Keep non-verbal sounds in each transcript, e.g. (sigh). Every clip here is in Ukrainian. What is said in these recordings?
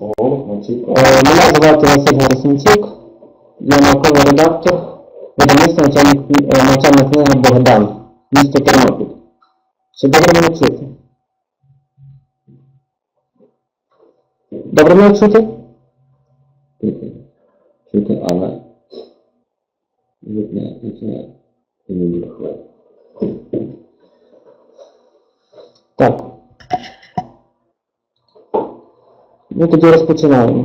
Е, Мене звати Василь Горосенчук, я науковий редактор видавництва навчальна, е, книга Богдан, місто Тернопіль. Чи добре мене чути? Добре мене чути? Чути, але звук не, не. Так. Ну тоді розпочинаємо.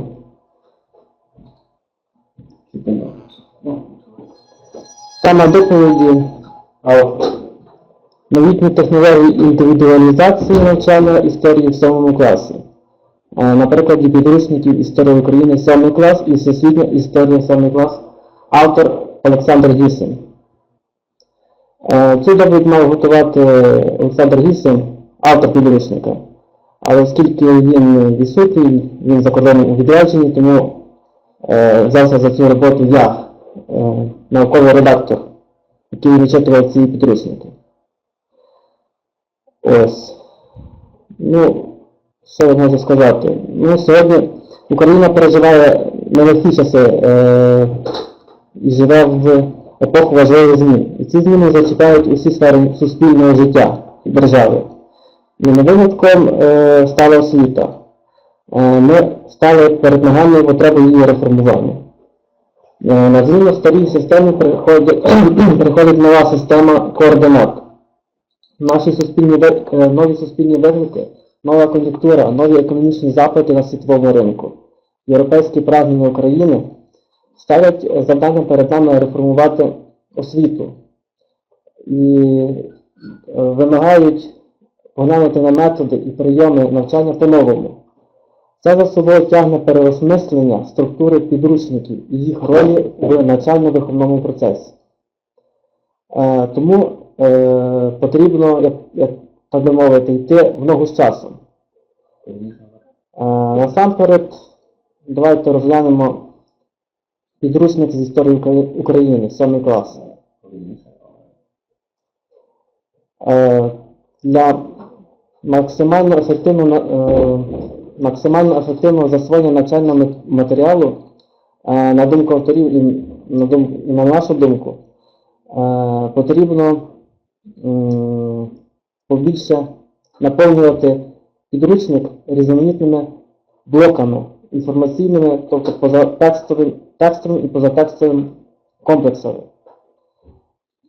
Тема доповіді новітні технології індивідуалізації навчання історії в 7 класі. На прикладі підручників історії України 7 клас і Всесвітня історія 7 клас, автор Олександр Гісин. Е, Цю доповідь мав готувати Олександр Гісин, автор підручника. Але оскільки він відсутній, він за кордоном у відрядженні, тому е, взявся за цю роботу я, е, науковий редактор, який вичитував ці підручники. Ось. Ну, що я можу сказати? Ну, сьогодні Україна переживає нелегкі часи е, і живе в епоху важливих змін. І ці зміни зачіпають усі сфери суспільного життя держави. Винятком е, стала освіта. Е, ми стали перед нагальною потребою її реформування. Е, На зміну старій системі (clears throat) приходить, нова система координат. Наші суспільні, нові суспільні виклики, нова кон'юнктура, нові економічні запити на світовому ринку, європейські прагнення України ставлять завдання перед нами реформувати освіту і вимагають поглянути на методи і прийоми навчання по-новому. Це за собою тягне переосмислення структури підручників і їх ролі в навчально-виховному процесі. Е, тому е, потрібно, як, як так би мовити, йти в ногу з часом. Е, насамперед, давайте розглянемо підручник з історії України, 7 клас. Е, для максимально ефективного, на- е, максимально ефективного засвоєння навчального матеріалу, е, на думку авторів і на, дум, і на нашу думку, е, потрібно м, побільше наповнювати підручник різноманітними блоками інформаційними, тобто позатекстовим, текстовим і позатекстовим комплексами.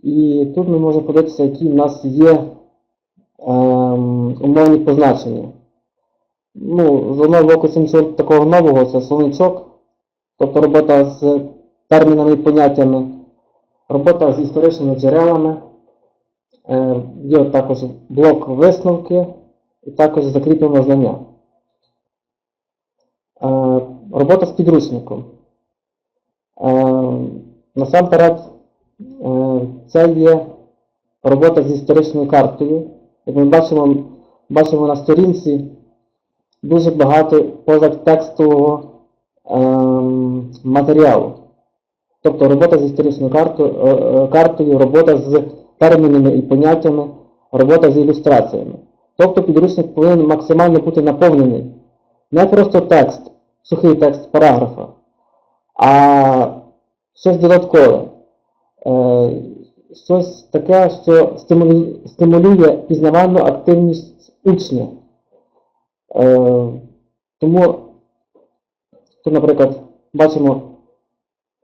І тут ми можемо подивитися, які в нас є умовні позначення. Ну, з одного боку, нічого такого нового, це словничок, тобто робота з термінами і поняттями, робота з історичними джерелами, е, є також блок висновки і також закріплено знання. Е, робота з підручником. Е, насамперед, е, це є робота з історичною картою. Як ми бачимо, бачимо на сторінці дуже багато позатекстового ем, матеріалу. Тобто робота з історичною картою, е, е, картою, робота з термінами і поняттями, робота з ілюстраціями. Тобто підручник повинен максимально бути наповнений. Не просто текст, сухий текст параграфа, а щось додаткове. Е, щось таке, що стимулює пізнавальну активність учня. Е, тому тут, наприклад, бачимо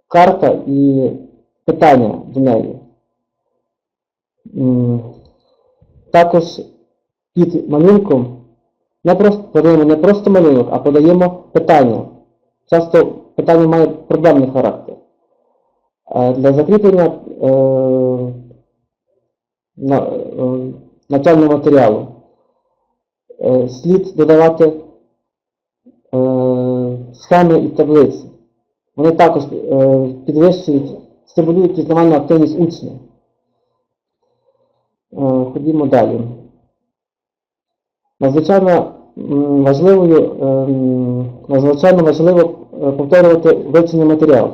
карта і питання до неї. Також під малюнком не просто, подаємо не просто малюнок, а подаємо питання. Часто питання має проблемний характер. Е, Для закріплення е, е, навчального матеріалу е, слід додавати е, схеми і таблиці. Вони також е, підвищують, стимулюють пізнавальну активність учня. Е, ходімо далі. Надзвичайно важливою, ем, надзвичайно важливо е, повторювати вивчений матеріал.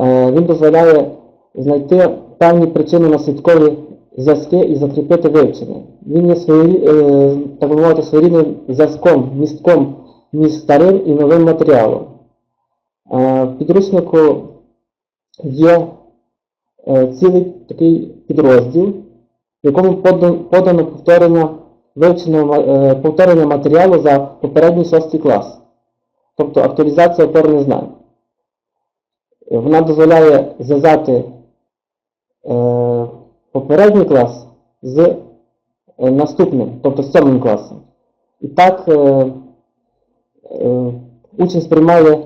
Е, Він дозволяє знайти певні причини наслідкові зв'язки і закріпити вивчення. Він є своєрі- е, так мовити, своєрідним зв'язком, містком між старим і новим матеріалом. Е, В підручнику є цілий такий підрозділ, в якому подано повторення повторення матеріалу за попередній шостий клас, тобто актуалізація опорних знань. Вона дозволяє зв'язати е, попередній клас з е, наступним, тобто з сьомим класом. І так е, учень сприймає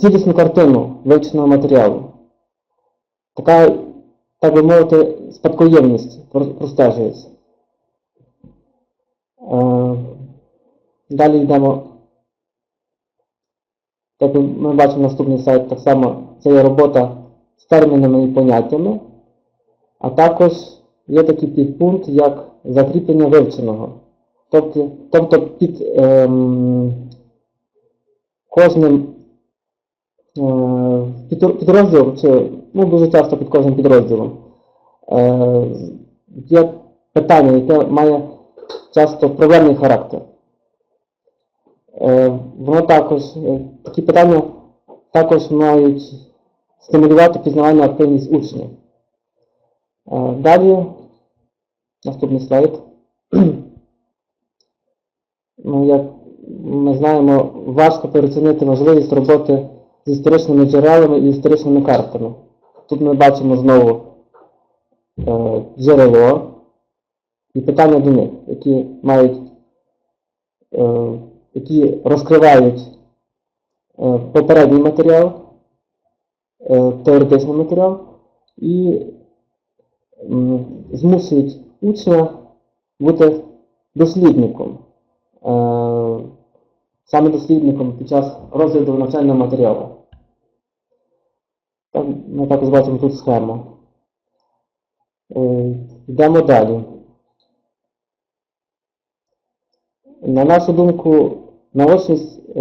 цілісну картину вивченого матеріалу. Така, так би мовити, спадкоємність простежується. Далі йдемо. Як ми- ми бачимо наступний сайт, так само це є робота з термінами і поняттями, а також є такий підпункт, як закріплення вивченого. Тобто, тобто під ем, кожним е, під, підрозділом, чи ну, дуже часто під кожним підрозділом, е, є питання, яке має часто проблемний характер. Е, Воно також, е, такі питання також мають стимулювати пізнавання активність учнів. Е, Далі, наступний слайд. (clears throat) Ну, як ми знаємо, важко переоцінити можливість роботи з історичними джерелами і історичними картами. Тут ми бачимо знову е, джерело і питання до них, які мають, е, які розкривають попередній матеріал, е, теоретичний матеріал і м, змушують учня бути дослідником, е, саме дослідником під час розгляду навчального матеріалу. Ми також бачимо тут схему. Е, Йдемо далі. На нашу думку, наочність е,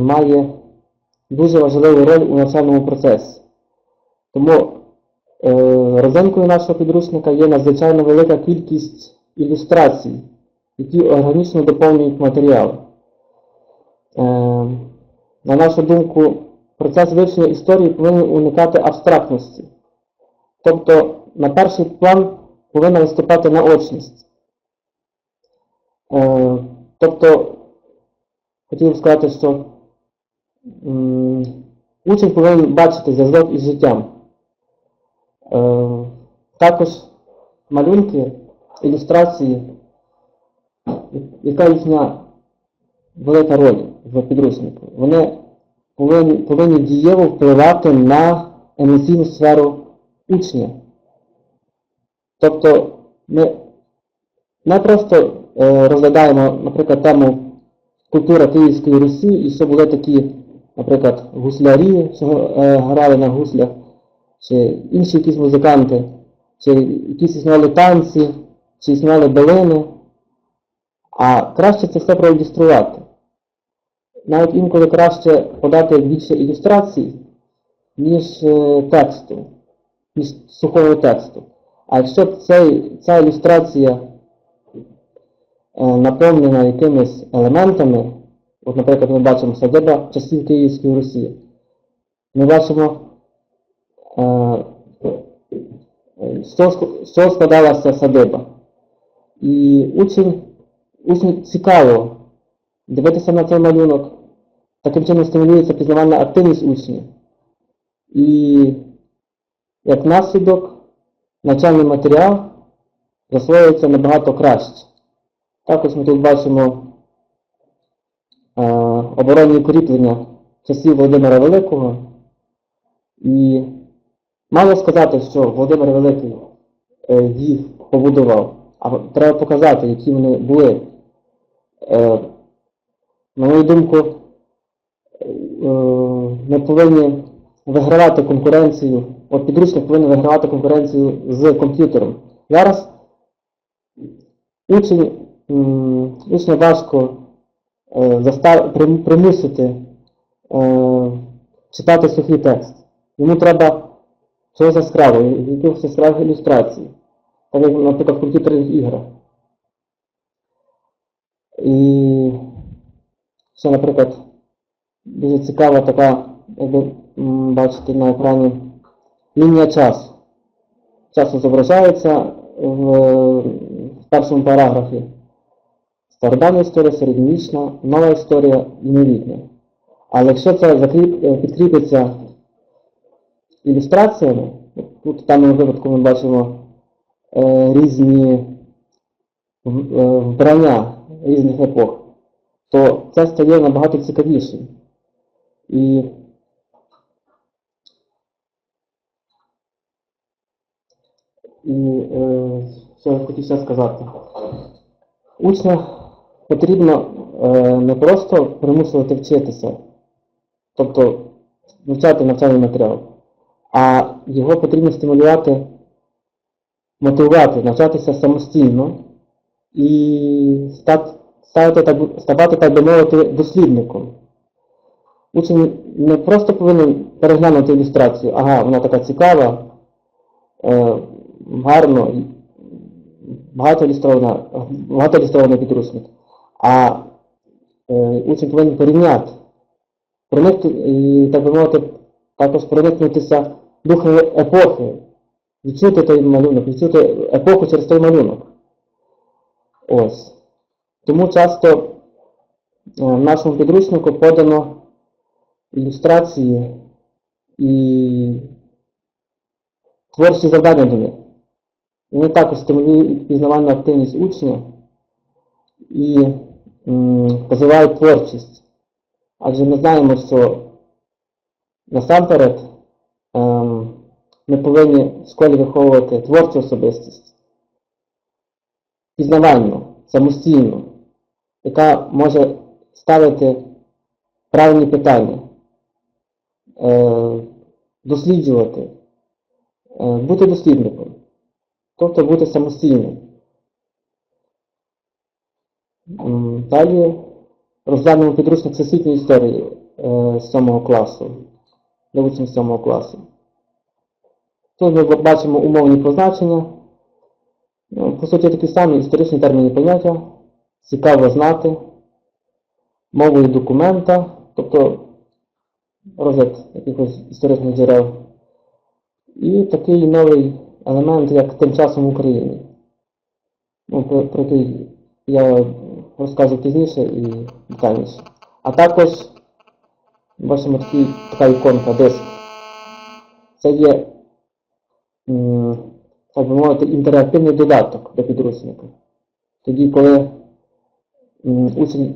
має дуже важливу роль у навчальному процесі. Тому е, родзинкою нашого підручника є надзвичайно велика кількість ілюстрацій, які органічно доповнюють матеріал. Е, на нашу думку, процес вивчення історії повинен уникати абстрактності. Тобто на перший план повинна виступати наочність. Е, тобто, хотів сказати, що учень повинен бачити зв'язок із життям. Е, також малюнки, ілюстрації, яка їхня велика роль в підручнику. Вони повинні, повинні дієво впливати на емоційну сферу учня. Тобто ми не просто е, розглядаємо, наприклад, тему культура Київської Русі, і що були такі, наприклад, гуслярі, е, грали на гуслях, чи інші якісь музиканти, чи якісь існували танці, чи існували билини. А краще це все проілюструвати. Навіть інколи краще подати більше ілюстрацій, ніж е, тексту, ніж сухого тексту. А якщо цей, ця ілюстрація е, наповнена якимись елементами, от, наприклад, ми бачимо садиба часів Київської Русі, ми бачимо, е, е, з чого ск- з чого складалася садиба. І учень, учню цікаво дивитися на цей малюнок, таким чином стимулюється пізнавальна активність учнів. І як наслідок навчальний матеріал засвоюється набагато краще. Також ми тут бачимо оборонні укріплення часів Володимира Великого. І мало сказати, що Володимир Великий е, їх побудував, а треба показати, які вони були. Е, на мою думку, е, ми повинні вигравати конкуренцію. От підручник повинен вигравати конкуренцію з комп'ютером. Зараз учень, учня важко примусити е, читати сухий текст. Йому треба чогось яскравого, якихось яскравих ілюстрацій, так як, наприклад, в комп'ютерних іграх. І Ще, наприклад, дуже цікава така, як ви бачите на екрані, лінія часу. Часу зображається в, в першому параграфі. Стародавня історія, середньовічна, нова історія новітня. Але якщо це е, підкріпиться ілюстраціями, тут в даному випадку ми бачимо е, різні е, вбрання різних епох, то це стає набагато цікавішим. І І е, що хотів ще сказати. Учня потрібно е, не просто примушувати вчитися, тобто вивчати навчальний матеріал, а його потрібно стимулювати, мотивувати, навчатися самостійно і стати, ставати, так би мовити, дослідником. Учень не просто повинен переглянути ілюстрацію, ага, вона така цікава, е, гарно, багато ілюстрована, багато ілюстрований підручник, а е, учень повинен порівняти, проникти, і, так би мовити, також проникнутися духом епохи, відчути той малюнок, відчути епоху через той малюнок. Ось. Тому часто е, в нашому підручнику подано ілюстрації і творчі завдання до них. Вони також стимулюють пізнавальну активність учня і м, розвивають творчість. Адже ми знаємо, що насамперед ем, ми повинні в школі виховувати творчу особистість, пізнавальну, самостійну, яка може ставити правильні питання, е, досліджувати, е, бути дослідником, тобто бути самостійним. Далі розглянемо підручник всесвітньої історії е, з 7 класу, для учнів 7 класу. Тут ми бачимо умовні позначення. Ну, По суті, такі самі історичні терміни поняття. Цікаво знати. Мовою документа, тобто розгляд якихось історичних джерел. І такий новий елемент, як тим часом в Україні. Ну, про який я розкажу пізніше і детальніше. А також бачимо такий, така іконка диск. Це є, так би мовити, інтерактивний додаток до підручника. Тоді, коли учень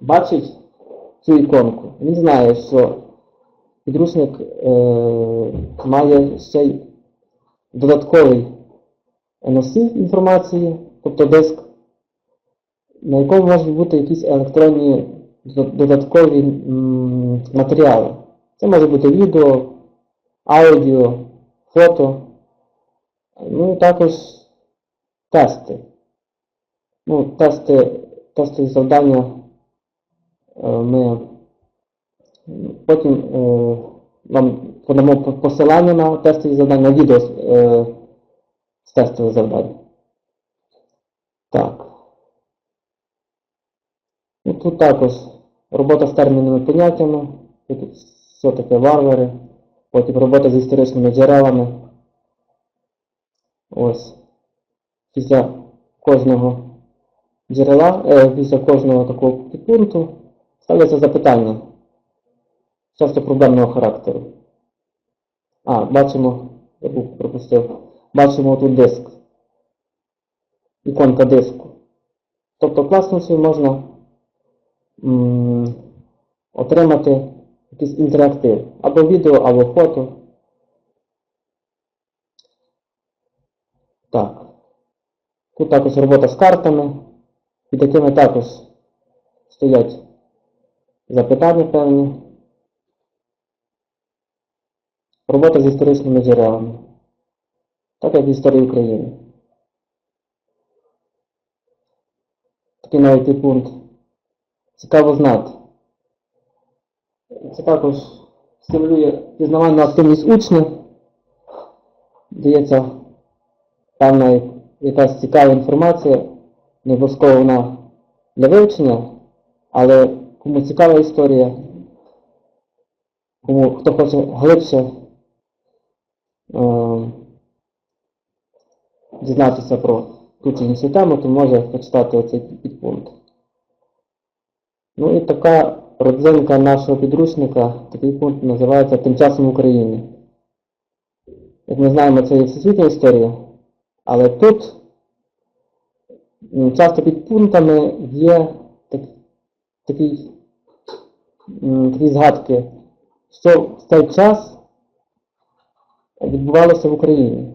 бачить цю іконку, він знає, що підручник е, має ще й додатковий носій інформації, тобто диск, на якому можуть бути якісь електронні додаткові матеріали. Це може бути відео, аудіо, фото, ну і також тести. Ну, тести, тестові завдання е, ми потім е, вам подамо посилання на тестові завдання, відео е, з тестових завдань. Так. Ну, тут також робота з термінними поняттями, тут що таке варвари, потім робота з історичними джерелами. Ось. Після кожного джерела, е, після кожного такого підпункту ставляться запитання, часто проблемного характеру. А, бачимо, я був пропустив, бачимо тут диск. Іконка диску. Тобто класною можна отримати якийсь інтерактив. Або відео, або фото. Так. Тут також робота з картами, під якими також стоять запитання певні. Робота з історичними джерелами. Так як в історії України. Такий навіть підпункт. Цікаво знати. Це також стимулює пізнавальну активність учня. Дається певна якась цікава інформація, не обов'язково вона для вивчення, Але кому цікава історія, кому хто хоче глибше е, дізнатися про ту чи іншу тему, то може почитати оцей підпункт. Ну і така родзинка нашого підручника, такий пункт називається Тим часом в Україні. Як ми знаємо, це є всесвітня історія, але тут часто під пунктами є так, такі, такі згадки, що в цей час відбувалося в Україні.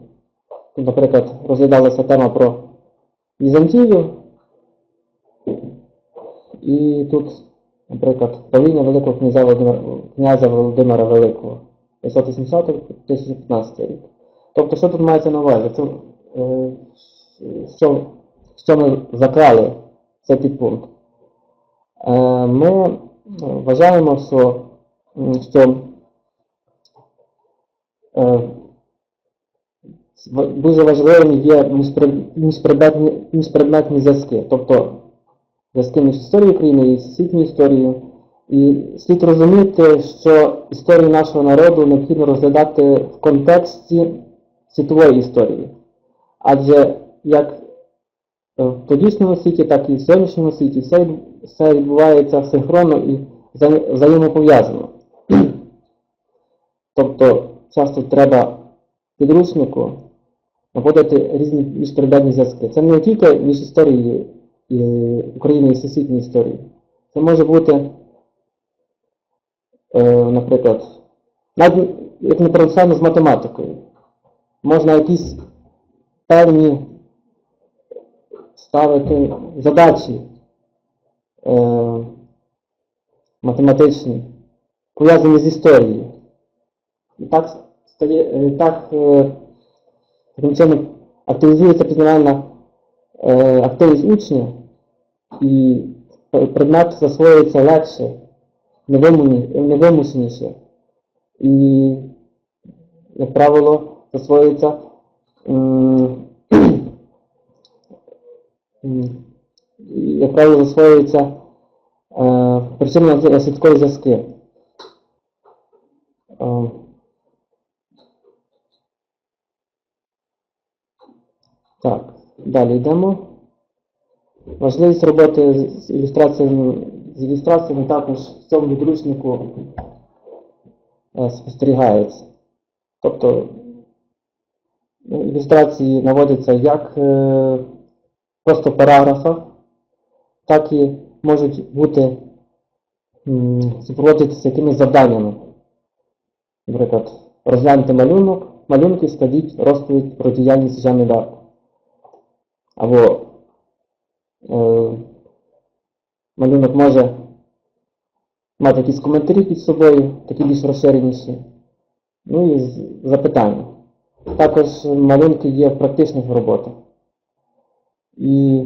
Наприклад, розглядалася тема про Візантію, і тут, наприклад, правління Великого князя Володимира, князя Володимира Великого 580-1015 рік. Тобто, що тут мається на увазі? Це, е, що, що ми заклали в цей підпункт? Е, ми е, вважаємо, що, що е, дуже важливими є міжпред- міжпредметні, міжпредметні зв'язки, тобто зв'язки між історією України і всесвітньою історією. І слід розуміти, що історію нашого народу необхідно розглядати в контексті світової історії. Адже як е, в тодішньому світі, так і в сьогоднішньому світі все, все відбувається синхронно і взаємопов'язано. (clears throat) Тобто часто треба підручнику наводити різні міжпередельні зв'язки. Це не тільки між історією України і всесвітньою історією. Це може бути, е, наприклад, навіть як не парадоксально з математикою. Можна якісь певні ставити задачі е, математичні, пов'язані з історією. І так стає, е, так е, таким чином активізується пізнавальна е, активність учня, і предмет засвоюється легше, невимушеніше. І, як правило, засвоюється і, (clears throat) як правило, засвоюється е, причинно-наслідкові зв'язки. Е, Так, далі йдемо. Важливість роботи з- ілюстраціями, з ілюстраціями також в цьому підручнику е, спостерігається. Тобто ну, ілюстрації наводяться як е, просто в параграфах, так і можуть бути супроводжуватися якимись завданнями. Наприклад, розгляньте малюнок, малюнки складіть розповідь про діяльність Жанни Дарк. Або малюнок може мати якісь коментарі під собою, такі більш розширеніші. Ну і запитання. Також малюнки є в практичних роботах. І,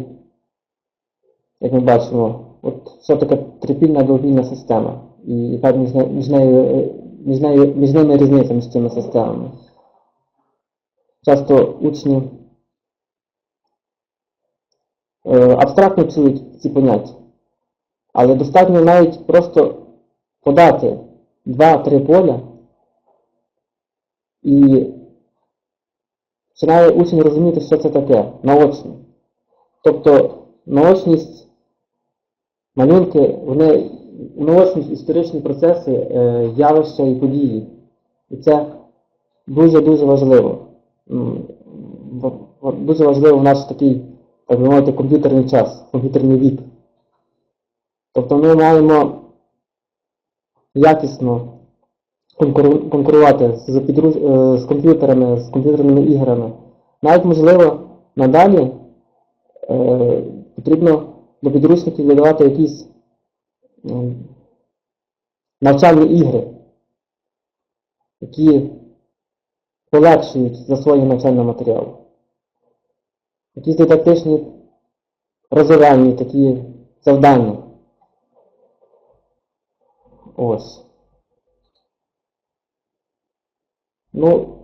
як ми бачимо, от що таке трипільна двобійна система, і яка між, між, е, між, між ними різниця між цими системами. Часто учні е, абстрактно чують ці поняття. Але достатньо навіть просто подати два-три поля, і починає учень розуміти, що це таке наочно. Тобто наочність, малюнки, вони наочність історичні процеси, е, явища і події. І це дуже-дуже важливо. Дуже важливо в наш такий, би комп'ютерний час, комп'ютерний вік. Тобто ми маємо якісно конкурувати з, підру- е, з комп'ютерами, з комп'ютерними іграми. Навіть, можливо, надалі е, потрібно до підручників додавати якісь м, навчальні ігри, які полегшують засвоєння навчального матеріалу. Якісь дидактичні розвивальні такі завдання. Ось. Ну,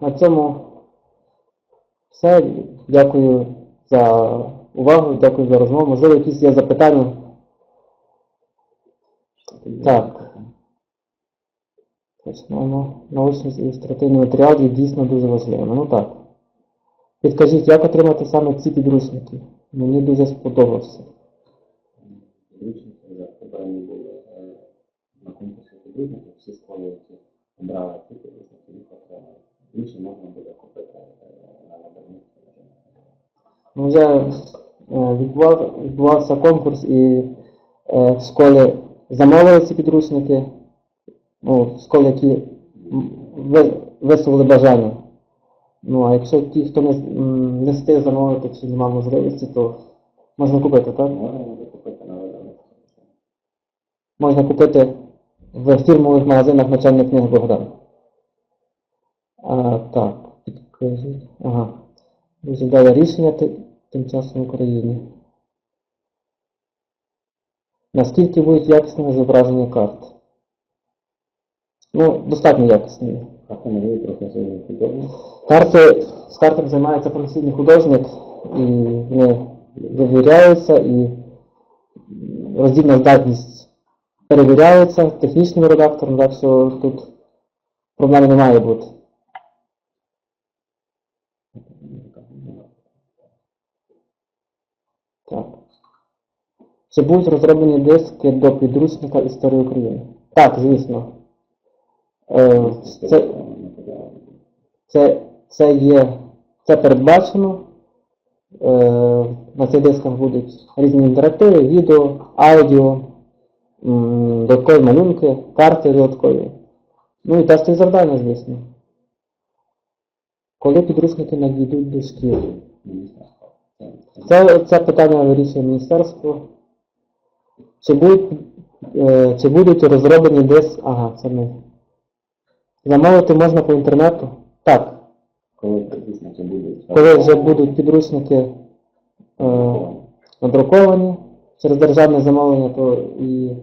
на цьому все. Дякую за увагу, дякую за розмову. Можливо, якісь є запитання? Так. Почнемо. Научний ілюстративний матеріал є дійсно дуже важливим. Ну так. Підкажіть, як отримати саме ці підручники? Мені дуже сподобався. Підручники вже обрані були е, на конкурсі підручників, всі школи, які обрали ці підручники, їх отримали. Інші можна буде купити е, на видавництві. Ну, вже е, відбувався конкурс і е, школи замовили ці підручники. Ну, школи, які висловили бажання. Ну, а якщо ті, хто не, не встиг замовити чи не мав можливості, то можна купити, так? Можна купити на. Можна купити в фірмових магазинах начальник книги Богдан. А, так, підкажіть. Ага. Розглядає рішення ти- тим часом в Україні. Наскільки будуть якісні зображення карт? Ну, достатньо якісні. Малює професійний художник. Карти, з картами займається професійний художник, і вони вивіряються, і роздільна здатність перевіряється технічним редактором, так що тут проблем не має бути. Так. Чи будуть розроблені диски до підручника історії України? Так, звісно. Е, Це, це, це є, це передбачено. Е, на цих дисках будуть різні інтерактиви, відео, аудіо, додаткові малюнки, карти додаткові. Ну і тестові завдання, звісно. Коли підручники надійдуть до шкіл? Це- Це, це питання вирішує міністерство. Чи будуть, е, чи будуть розроблені десь. Ага, це ми. Замовити можна по інтернету? Так. Коли підручники будуть. Коли вже будуть підручники е, надруковані через державне замовлення, то і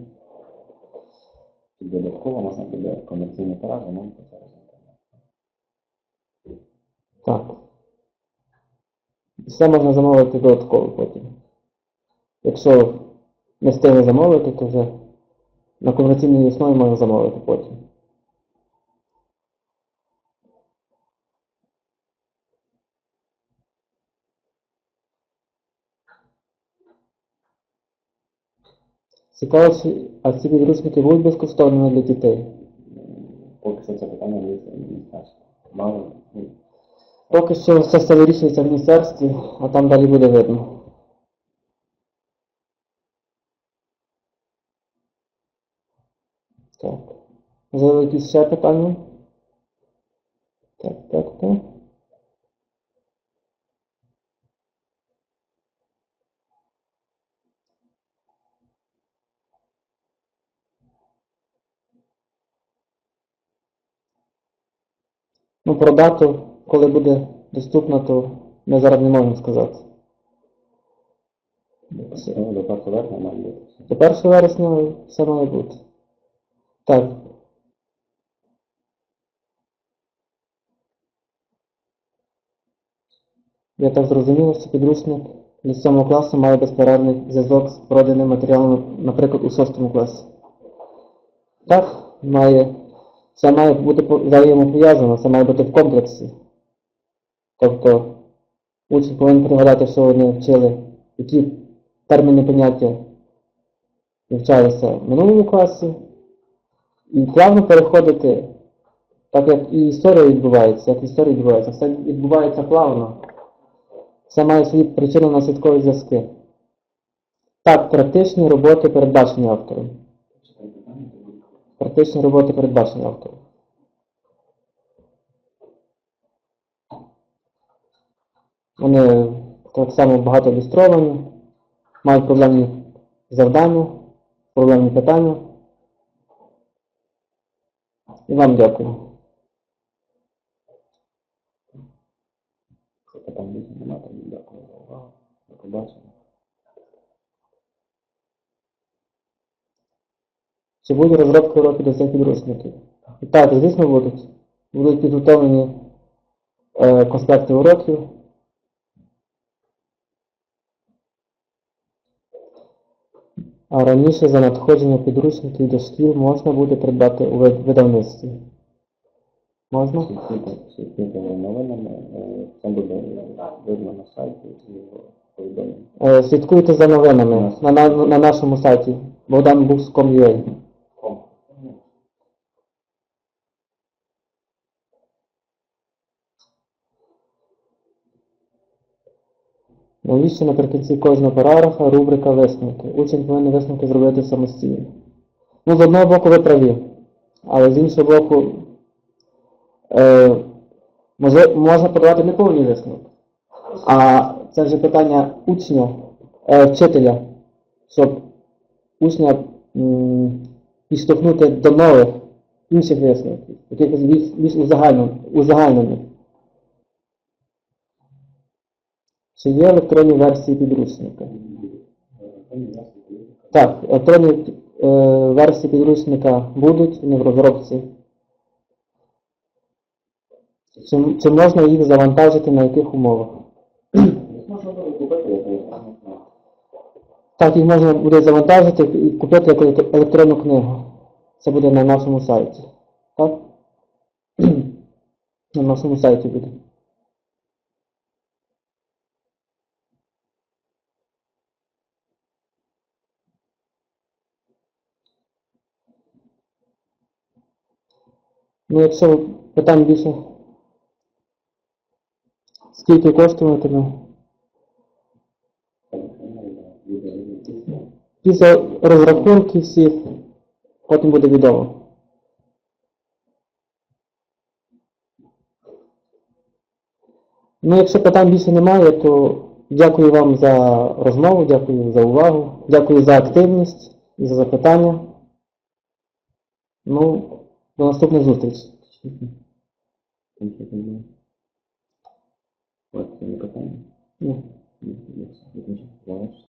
І додатково можна буде комерційний тираж замовити через інтернет. так. Все можна замовити додатково потім. Якщо не встигли замовити, то вже на комерційній основі можна замовити потім. Цікаво, а ці підручники будуть безкоштовними для дітей? Поки що це питання вирішує міністерство. Мало, Поки що це все вирішується в міністерстві, а там далі буде видно. Так. Можливо, якісь ще питання? Так, так, так. Ну, про дату, коли буде доступно, то ми зараз не можемо сказати. до 1 вересня має бути. До 1 вересня все має бути. Так. Я так зрозумів, що підручник для 7 класу має безперервний зв'язок з проданими матеріалами, наприклад, у 6 класі. Так, має. Це має бути взаємопов'язано, це має бути в комплексі. Тобто учень повинен пригадати, що вони вчили, які терміни поняття вивчалися в минулому класі, і плавно переходити, так як і історія відбувається, як історія відбувається, все відбувається плавно. Все має свої причинно-наслідкові зв'язки. Так, практичні роботи передбачені автором. Практичні роботи передбачені автором. Вони так само багато ілюстровані, мають проблемні завдання, проблемні питання. І вам дякую. Питань більше немає, дякую за увагу. До побачення. Чи буде розробка уроків до цих підручників? Так, звісно, будуть. Будуть підготовлені е, конспекти уроків. А раніше за надходження підручників до шкіл можна буде придбати у вид- видавництві. Можна? Світними новинами, це буде видно на сайті і в. Е, Слідкуйте за новинами на, на, на нашому сайті bogdanbooks.com.ua. Навіщо наприкінці кожного параграфа рубрика висновки? Учень повинен висновки зробити самостійно. Ну, з одного боку ви праві, але з іншого боку, е, може, можна подавати неповні висновки. А це вже питання учня, е, вчителя, щоб учня підштовхнути до нових інших висновків, якихось більш узагальнених. Чи є електронні версії підручника? Так, електронні е, версії підручника будуть, вони в розробці. Чи, чи можна їх завантажити на яких умовах? Так, їх можна буде завантажити і купити як електронну книгу. Це буде на нашому сайті. Так? (clears throat) на нашому сайті буде. Ну, якщо питань більше, скільки коштуватиме? Після розрахунків всіх, потім буде відомо. Ну, якщо питань більше немає, то дякую вам за розмову, дякую за увагу, дякую за активність і за запитання. Ну, до наступних зустріч. От, це не питання. Ні, ні, ні, ні, ні,